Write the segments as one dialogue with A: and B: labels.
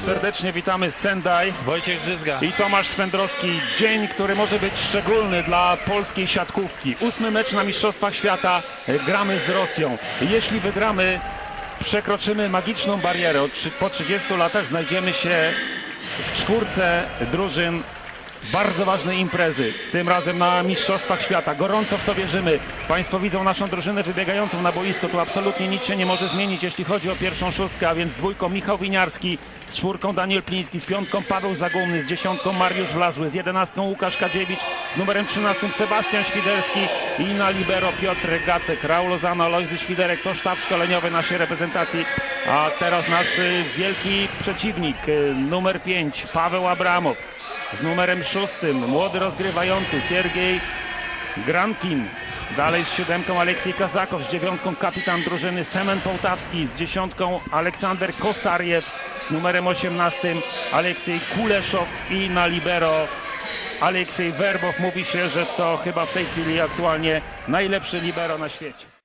A: serdecznie witamy z Sendai
B: Wojciech Grzyzga.
A: i Tomasz Swędrowski. Dzień, który może być szczególny dla polskiej siatkówki. Ósmy mecz na Mistrzostwach Świata. Gramy z Rosją. Jeśli wygramy, przekroczymy magiczną barierę. Po 30 latach znajdziemy się w czwórce drużyn bardzo ważnej imprezy, tym razem na Mistrzostwach Świata. Gorąco w to wierzymy. Państwo widzą naszą drużynę wybiegającą na boisko. Tu absolutnie nic się nie może zmienić, jeśli chodzi o pierwszą szóstkę, a więc z dwójką Michał Winiarski, z czwórką Daniel Pliński, z piątką Paweł Zagumny, z dziesiątką Mariusz Wlazły, z jedenastką Łukasz Kadziewicz, z numerem 13 Sebastian Świderski i na libero Piotr Gacek, Raul Lozano, Alojzy Świderek, to sztab szkoleniowy naszej reprezentacji. A teraz nasz y, wielki przeciwnik, y, numer 5, Paweł Abramow z numerem szóstym, młody rozgrywający Siergiej Grankin. Dalej z siódemką Aleksiej Kazakow, z dziewiątką kapitan drużyny Semen Połtawski, z dziesiątką Aleksander Kosariew, z numerem 18 Aleksiej Kuleszow i na libero Aleksiej Werbow. Mówi się, że to chyba w tej chwili aktualnie najlepszy libero na świecie.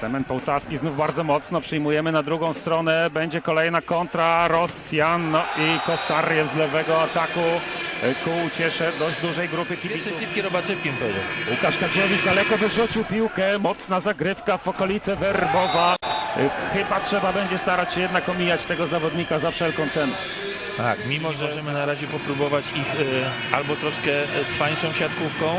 A: Semen Połtawski znów bardzo mocno przyjmujemy na drugą stronę. Będzie kolejna kontra Rosjan no i Kosariew z lewego ataku ku uciesze dość dużej grupy kibiców.
B: śliwki robaczywkiem powiedział.
A: Łukasz Kadziewicz daleko wyrzucił piłkę. Mocna zagrywka w okolice Werbowa. Chyba trzeba będzie starać się jednak omijać tego zawodnika za wszelką cenę.
B: Tak, mimo że możemy na razie popróbować ich e, albo troszkę trwańszą siatkówką,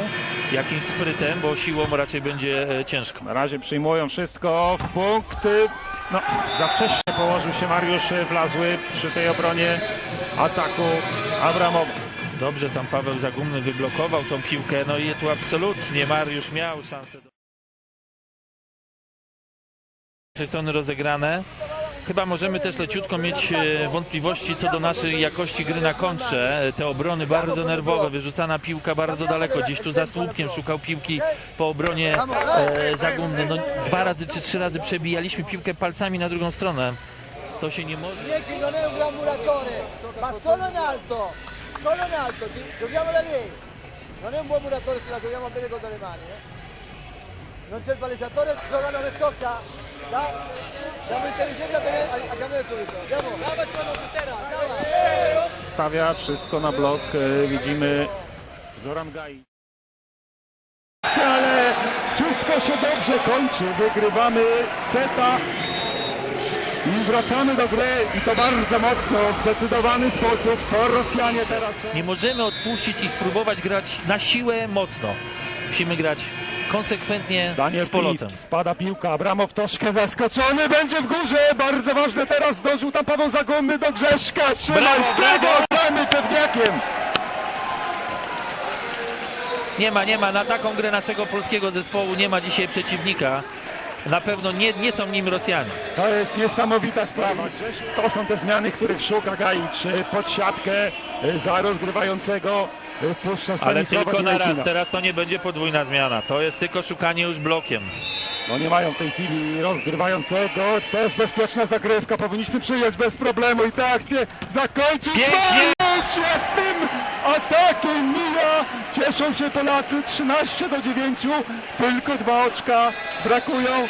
B: jakimś sprytem, bo siłą raczej będzie e, ciężko.
A: Na razie przyjmują wszystko punkty. No, za wcześnie położył się Mariusz Wlazły przy tej obronie ataku Abramowa.
B: Dobrze tam Paweł Zagumny wyblokował tą piłkę, no i tu absolutnie Mariusz miał szansę. Do... Z tej strony rozegrane. Chyba możemy też leciutko mieć e, wątpliwości co do naszej jakości gry na kontrze. E, Te obrony bardzo nerwowe, wyrzucana piłka bardzo daleko. Gdzieś tu za słupkiem szukał piłki po obronie e, Zagumny. No, dwa razy czy trzy razy przebijaliśmy piłkę palcami na drugą stronę. To się nie może.
C: Mieki non è un buon muratore se la bene con le mani. eh. Non c'è il palleggiatore, giocano tocca. A, a, a.
A: Stawia wszystko na blok. e, Widzimy Zoran Gai. Ale wszystko się dobrze kończy. Wygrywamy seta. I wracamy do gry i to bardzo mocno, w zdecydowany sposób. To Rosjanie teraz...
B: Nie możemy odpuścić i spróbować grać na siłę mocno. Musimy grać konsekwentnie
A: Daniel
B: z polotem.
A: Pliński, spada piłka, Abramow troszkę zaskoczony, będzie w górze, bardzo ważne teraz, zdążył tam Paweł Zagumny do Grzeszka Szymańskiego, gramy pewniakiem.
B: Nie ma, nie ma. Na taką grę naszego polskiego zespołu nie ma dzisiaj przeciwnika. Na pewno nie, nie są nim Rosjanie.
A: To jest niesamowita sprawa. To są te zmiany, których szuka Gajic. Pod siatkę y, za rozgrywającego
B: Ale tylko na raz.
A: Gilekina.
B: Teraz to nie będzie podwójna zmiana. To jest tylko szukanie już blokiem.
A: No nie mają w tej chwili rozgrywającego. Też bezpieczna zagrywka. Powinniśmy przyjąć bez problemu i tę akcję zakończyć.
B: Pięknie!
A: Świetnym atakiem mija. Cieszą się Polacy 13 do 9. Tylko dwa oczka brakują.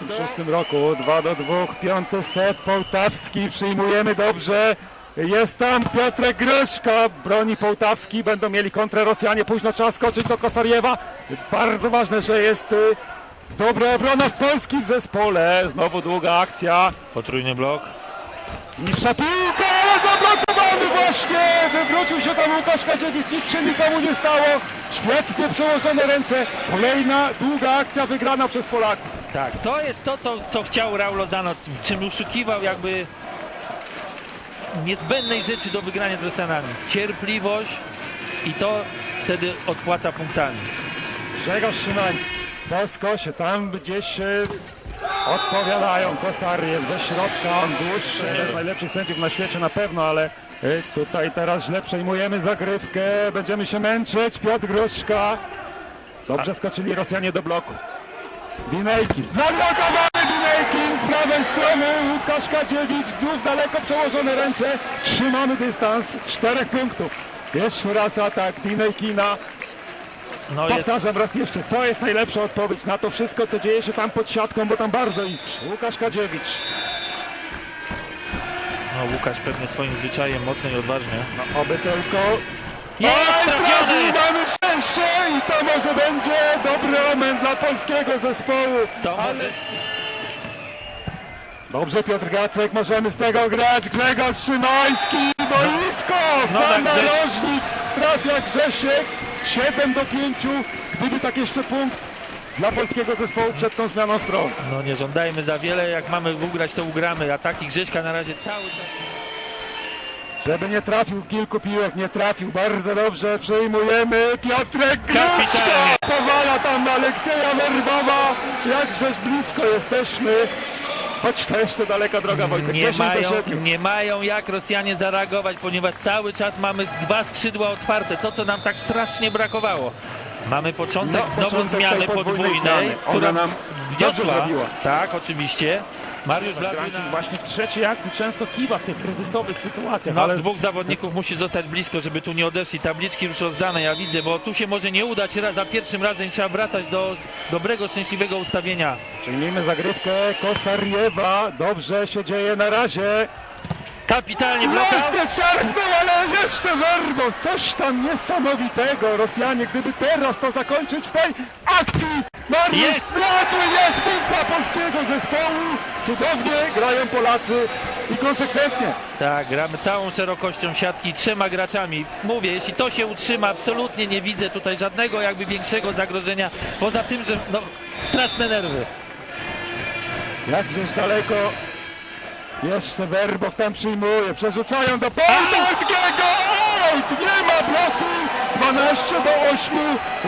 A: W 2006 roku 2 do 2. Piąty set Połtawski. Przyjmujemy dobrze. Jest tam Piotrek Gryszka, broni Połtawski, będą mieli kontrę Rosjanie, późno trzeba skoczyć do Kosariewa. Bardzo ważne, że jest y, dobra obrona w polskim zespole. Znowu długa akcja.
B: Potrójny blok.
A: Niższa piłka, ale zablokowany właśnie! Wywrócił się tam Łukasz Kadziewicz, nic się nikomu nie stało. Świetnie przełożone ręce. Kolejna długa akcja wygrana przez Polaków.
B: Tak, to jest to, co, co chciał Raul Lozano, czym uszukiwał jakby niezbędnej rzeczy do wygrania z Rosjanami. Cierpliwość i to wtedy odpłaca punktami.
A: Grzegorz Szymański po skosie, tam gdzieś e, odpowiadają Kosariew ze środka, on dłuższy, jeden z najlepszych sędziów na świecie na pewno, ale e, tutaj teraz źle przejmujemy zagrywkę, będziemy się męczyć, Piotr Gruszka. Dobrze skoczyli Rosjanie do bloku. Dinejkin, zablokowany Dinejkin z prawej strony, Łukasz Kadziewicz, znów daleko przełożone ręce, trzymamy dystans, czterech punktów. Jeszcze raz atak Dinejkina.
B: No jest,
A: Powtarzam raz jeszcze, to jest najlepsza odpowiedź na to wszystko, co dzieje się tam pod siatką, bo tam bardzo iskrzy. Łukasz Kadziewicz.
B: No, Łukasz pewnie swoim zwyczajem mocno i odważnie.
A: No, oby tylko...
B: Jest trafiony!
A: mamy szczęście i to może będzie dobry omen dla polskiego zespołu.
B: To
A: Ale-
B: może...
A: Dobrze Piotr Gacek, możemy z tego grać. Grzegorz Szymański, boisko!
B: No
A: Sam
B: tak, Grze-
A: narożnik, trafia Grzesiek. 7 do 5. Gdyby tak jeszcze punkt dla polskiego zespołu przed tą zmianą stron.
B: No nie żądajmy za wiele, jak mamy ugrać to ugramy. Ataki Grześka na razie cały czas...
A: Żeby nie trafił kilku piłek, nie trafił. Bardzo dobrze, przyjmujemy. Piotrek
B: Kapitalnie.
A: powala tam Aleksieja Werbowa. Jakżeż blisko jesteśmy. Choć to jeszcze daleka droga Wojtek.
B: Nie
A: 10 do
B: mają,
A: 7.
B: nie mają jak Rosjanie zareagować, ponieważ cały czas mamy dwa skrzydła otwarte, to co nam tak strasznie brakowało. Mamy początek
A: No,
B: znowu
A: początek
B: zmiany
A: podwójnej zmiany.
B: Która
A: nam zrobiła.
B: Tak, oczywiście. Mariusz Wladzy na...
A: Właśnie w trzeciej akcji często kiwa w tych kryzysowych sytuacjach,
B: No,
A: ale
B: dwóch zawodników musi zostać blisko, żeby tu nie odeszli. Tabliczki już rozdane, ja widzę, bo tu się może nie udać raz za pierwszym razem trzeba wracać do dobrego, szczęśliwego ustawienia.
A: Przyjmijmy zagrywkę Kosariewa. Dobrze się dzieje na razie.
B: Kapitalnie blokał.
A: Jeszcze szarpnął, ale jeszcze Werbo. Coś tam niesamowitego. Rosjanie, gdyby teraz to zakończyć w tej akcji. Mariusz
B: Jest!
A: Pracy jest dla polskiego zespołu. Cudownie grają Polacy i konsekwentnie.
B: Tak, gramy całą szerokością siatki trzema graczami. Mówię, jeśli to się utrzyma, absolutnie nie widzę tutaj żadnego jakby większego zagrożenia. Poza tym, że no, straszne nerwy.
A: Jakżeś daleko? Jeszcze Werbow tam przyjmuje, przerzucają do Polskiego, out, nie ma bloku, 12 do 8,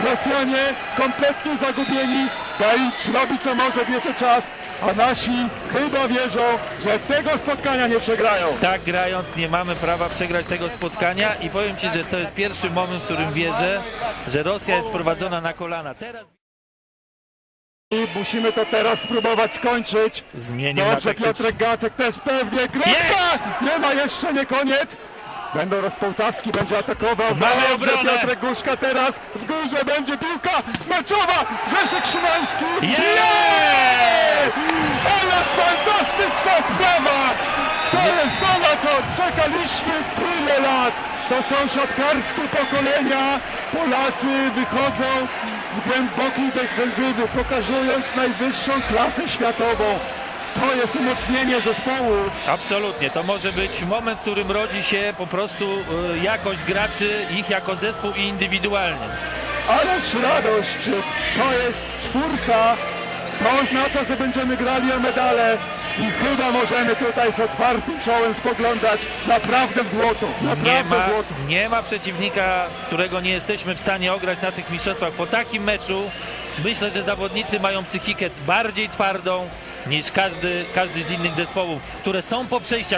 A: Rosjanie kompletnie zagubieni, Galicz robi co może, bierze czas, a nasi chyba wierzą, że tego spotkania nie przegrają.
B: Tak grając nie mamy prawa przegrać tego spotkania i powiem Ci, że to jest pierwszy moment, w którym wierzę, że Rosja jest prowadzona na kolana. Teraz
A: I musimy to teraz spróbować skończyć.
B: zmienił
A: Dobrze. Piotrek Gacek też pewnie. Kropka! Nie ma jeszcze nie koniec. Będą Rozpołtawski, będzie atakował.
B: Mamy
A: Dobrze,
B: obronę.
A: Piotrek Guszka teraz. W górze będzie piłka meczowa. Grzesiek Szymański.
B: Jest!
A: Ależ fantastyczna sprawa! To jest to, na co czekaliśmy tyle lat. To są siatkarskie pokolenia. Polacy wychodzą głębokiej defensywy, pokazując najwyższą klasę światową. To jest umocnienie zespołu.
B: Absolutnie, to może być moment, w którym rodzi się po prostu y, jakość graczy, ich jako zespół i indywidualnie.
A: Ależ radość! To jest czwórka. To oznacza, że będziemy grali o medale i chyba możemy tutaj z otwartym czołem spoglądać naprawdę w złoto. Naprawdę
B: Nie ma,
A: w złoto.
B: nie ma przeciwnika, którego nie jesteśmy w stanie ograć na tych mistrzostwach. Po takim meczu myślę, że zawodnicy mają psychikę bardziej twardą niż każdy, każdy z innych zespołów, które są po przejściach